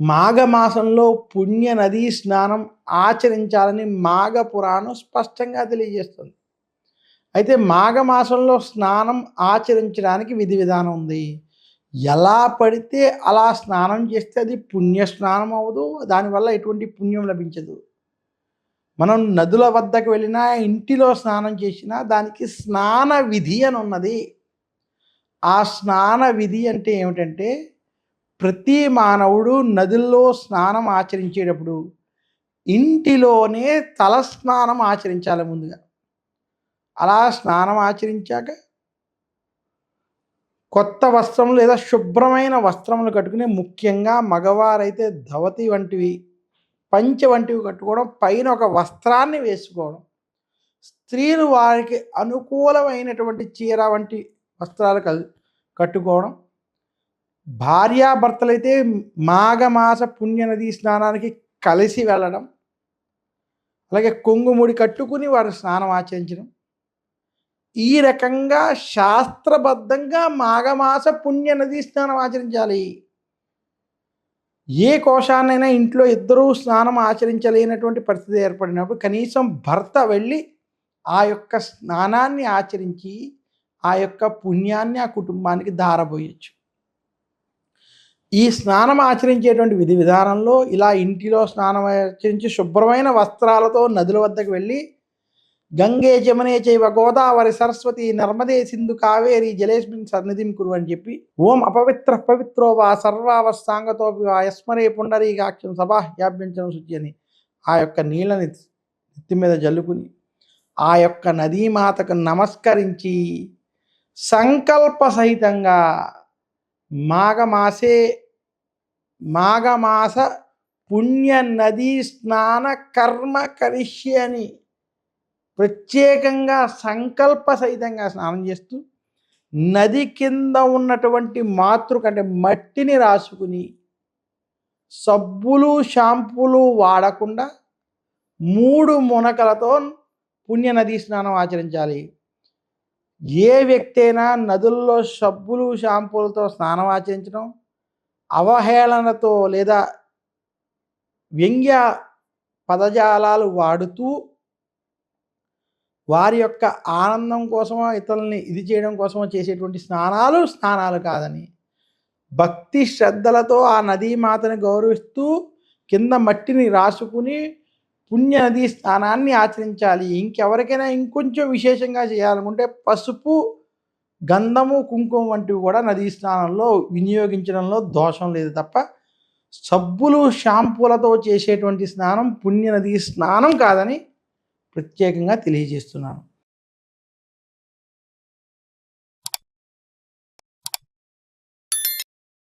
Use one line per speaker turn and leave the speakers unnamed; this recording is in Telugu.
మాఘమాసంలో పుణ్య నదీ స్నానం ఆచరించాలని మాఘ పురాణం స్పష్టంగా తెలియజేస్తుంది. అయితే మాఘమాసంలో స్నానం ఆచరించడానికి విధి విధానం ఉంది. ఎలా పడితే అలా స్నానం చేస్తే అది పుణ్య స్నానం అవ్వదు. దానివల్ల ఎటువంటి పుణ్యం లభించదు. మనం నదుల వద్దకు వెళ్ళినా ఇంటిలో స్నానం చేసినా దానికి స్నాన విధి అని ఉన్నది. ఆ స్నాన విధి అంటే ఏమిటంటే ప్రతి మానవుడు నదుల్లో స్నానం ఆచరించేటప్పుడు ఇంటిలోనే తల స్నానం ఆచరించాలి ముందుగా. అలా స్నానం ఆచరించాక కొత్త వస్త్రం లేదా శుభ్రమైన వస్త్రములు కట్టుకుని ముఖ్యంగా మగవారైతే ధవతి వంటివి పంచ వంటివి కట్టుకోవడం పైన ఒక వస్త్రాన్ని వేసుకోవడం స్త్రీలు వారికి అనుకూలమైనటువంటి చీర వంటి వస్త్రాలు కల్ కట్టుకోవడం భార్యాభర్తలైతే మాఘమాస పుణ్యనది స్నానానికి కలిసి వెళ్ళడం అలాగే కొంగుముడి కట్టుకుని వారు స్నానం ఆచరించడం. ఈ రకంగా శాస్త్రబద్ధంగా మాఘమాస పుణ్యనది స్నానం ఆచరించాలి. ఏ కోశాన్నైనా ఇంట్లో ఇద్దరూ స్నానం ఆచరించలేనటువంటి పరిస్థితి ఏర్పడినప్పుడు కనీసం భర్త వెళ్ళి ఆ యొక్క స్నానాన్ని ఆచరించి ఆ యొక్క పుణ్యాన్ని ఆ కుటుంబానికి దారబోయచ్చు ఈ స్నానం ఆచరించేటువంటి విధి విధానంలో ఇలా ఇంటిలో స్నానం ఆచరించి శుభ్రమైన వస్త్రాలతో నదుల వద్దకు వెళ్ళి గంగే జమనే చైవ గోదావరి సరస్వతి నర్మదే సింధు కావేరి జలేస్మిన్ సన్నిధిం కురు అని చెప్పి ఓం అపవిత్ర పవిత్రో వా సర్వావస్థాంగతో వా యస్మరే పుండరీకాక్షం సభాహ్యాభ్యంచనం శుచి అని ఆ యొక్క నీళ్ళని నెత్తి మీద జల్లుకుని ఆ యొక్క నదీమాతకు నమస్కరించి సంకల్ప సహితంగా మాఘమాసే మాఘమాస పుణ్య నదీ స్నాన కర్మ కరిష్య అని ప్రత్యేకంగా సంకల్ప సహితంగా స్నానం చేస్తూ నది కింద ఉన్నటువంటి మాతృక అంటే మట్టిని రాసుకుని సబ్బులు షాంపూలు వాడకుండా మూడు మునకలతో పుణ్య నదీ స్నానం ఆచరించాలి. ఏ వ్యక్తి అయినా నదుల్లో సబ్బులు షాంపూలతో స్నానం ఆచరించడం అవహేళనతో లేదా వ్యంగ్య పదజాలాలు వాడుతూ వారి యొక్క ఆనందం కోసమో ఇతరులని ఇది చేయడం కోసమో చేసేటువంటి స్నానాలు స్నానాలు కాదని భక్తి శ్రద్ధలతో ఆ నదీమాతని గౌరవిస్తూ కింద మట్టిని రాసుకుని పుణ్య నదీ స్నానాన్ని ఆచరించాలి. ఇంకెవరికైనా ఇంకొంచెం విశేషంగా చేయాలనుకుంటే పసుపు గంధము కుంకుమ వంటివి కూడా నదీ స్నానంలో వినియోగించడంలో దోషం లేదు తప్ప సబ్బులు షాంపూలతో చేసేటువంటి స్నానం పుణ్య నదీ స్నానం కాదని ప్రత్యేకంగా తెలియజేస్తున్నాను.